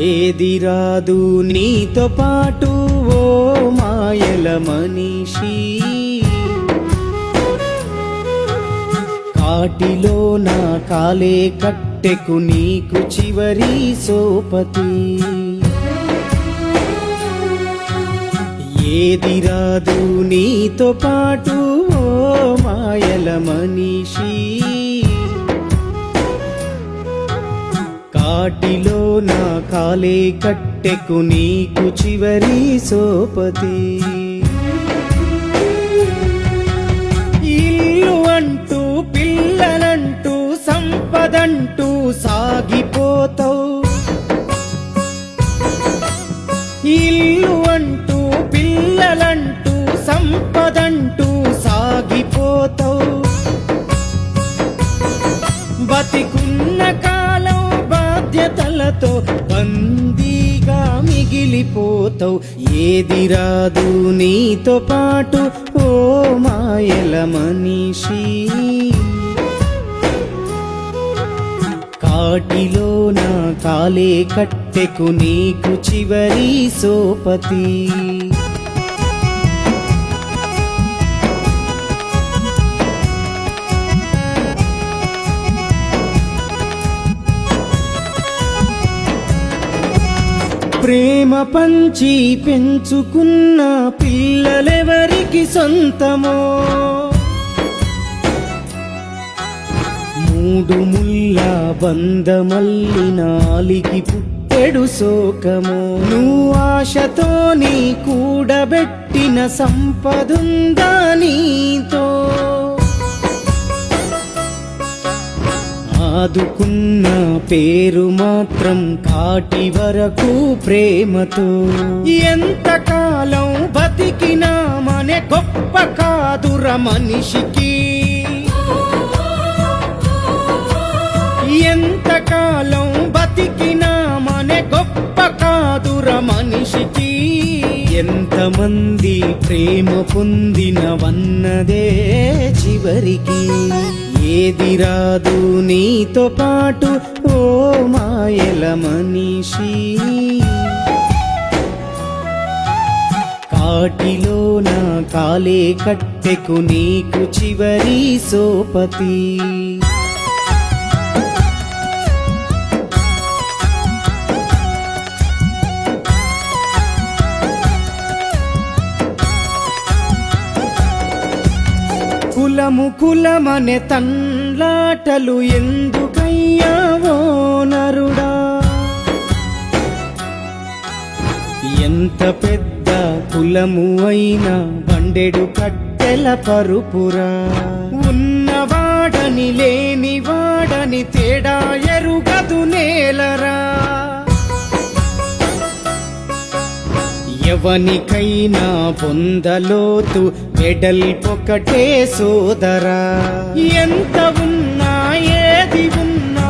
ఏది రాదు నీతో పాటు ఓ మాయల మనిషి. కాటిలో నా కాలే కట్టెకు నీకు చివరి సోపతి. ఏది రాదు నీతో పాటు ఓ మాయల మనిషి. వాటిలో నా కాలే కట్టెకు నీకు చివరి సోపతి. ఇల్లు అంటూ పిల్లలంటూ సంపదంటూ సాగిపోతావు. ఇల్లు అంటూ పిల్లలంటూ సంపదంటూ సాగిపోతావు. నాతో బందీగా మిగిలిపోతావు. ఏది రాదు నీతో పాటు ఓ మాయల మనిషి. కాటిలో నా కాలే కట్టెకు నీకు చివరి సోపతి. ప్రేమ పంచి పెంచుకున్న పిల్లలెవరికి సొంతమో? మూడు ముల్ల బందమల్లి నాలికి పుట్టెడు శోకము? నువ్వు ఆశతో నీ కూడబెట్టిన సంపదుందా నీతో? ఆదుకున్న పేరు మాత్రం కాటి వరకు ప్రేమతో. ఎంతకాలం బతికినామనే గొప్ప కాదుర మనిషికి. ఎంతకాలం బతికినామనే గొప్ప కాదుర మనిషికి. ఎంతమంది ప్రేమ పొందినవన్నదే చివరికి. ఏది రాదు నీతో పాటు ఓ మాయల మనిషి. కాటిలో నా కాలే కట్టెకు నీకు చివరి సోపతి. కులము కులమనే తన్లాటలు ఎందుకయ్యావో నరుడా? ఎంత పెద్ద కులము అయినా బండెడు కట్టెల పరుపురా? ఎవనికైనా పొందలోతు వెడల్పొకటే సోదరా. ఎంత ఉన్నా ఏది ఉన్నా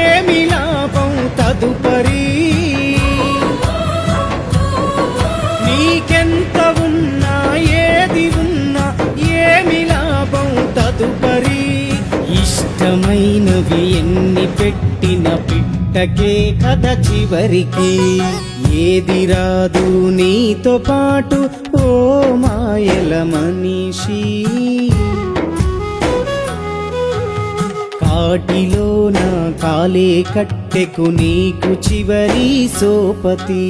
ఏమి లాభం తదుపరి ఇష్టమైనవి ఎన్ని పెట్టిన పిట్టకే కథ చివరికి. ఏది రాదు నీతో పాటు ఓ మాయల మనిషి. కాటిలో నా కాలే కట్టెకు నీకు చివరి సోపతి.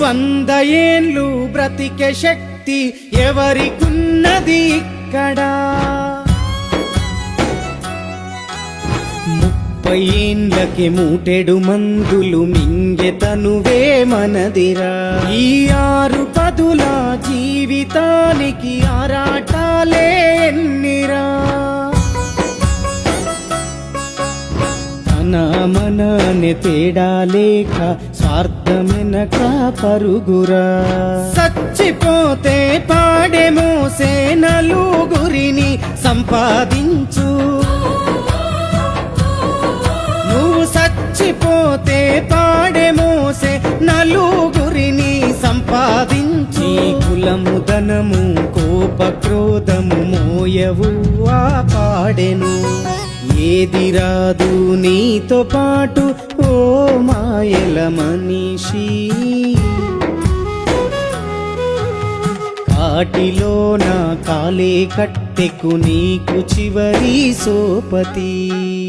వంద ఏండ్లు బ్రతికే శక్తి ఎవరికున్నది ఇక్కడ? ముప్పై ఏండ్లకి మూటెడు మందులు మింగెతనువే మనదిరా. ఈ ఆరు పదుల జీవితానికి ఆరాటాలే మననే తేడా లేక స్వార్థమెనక పరుగురా. సచ్చిపోతే పాడే మోసే నలుగురిని సంపాదించు. నువ్వు సచ్చిపోతే పాడే మోసే నలుగురిని సంపాదించి. కులము ధనము కోప క్రోధము మోయవు ఆ పాడెను. ఏది రాదు నీతో పాటు ఓ మాయల మనిషి. కాటిలో నా కాలే కట్టెకు నీకు చివరి సోపతి.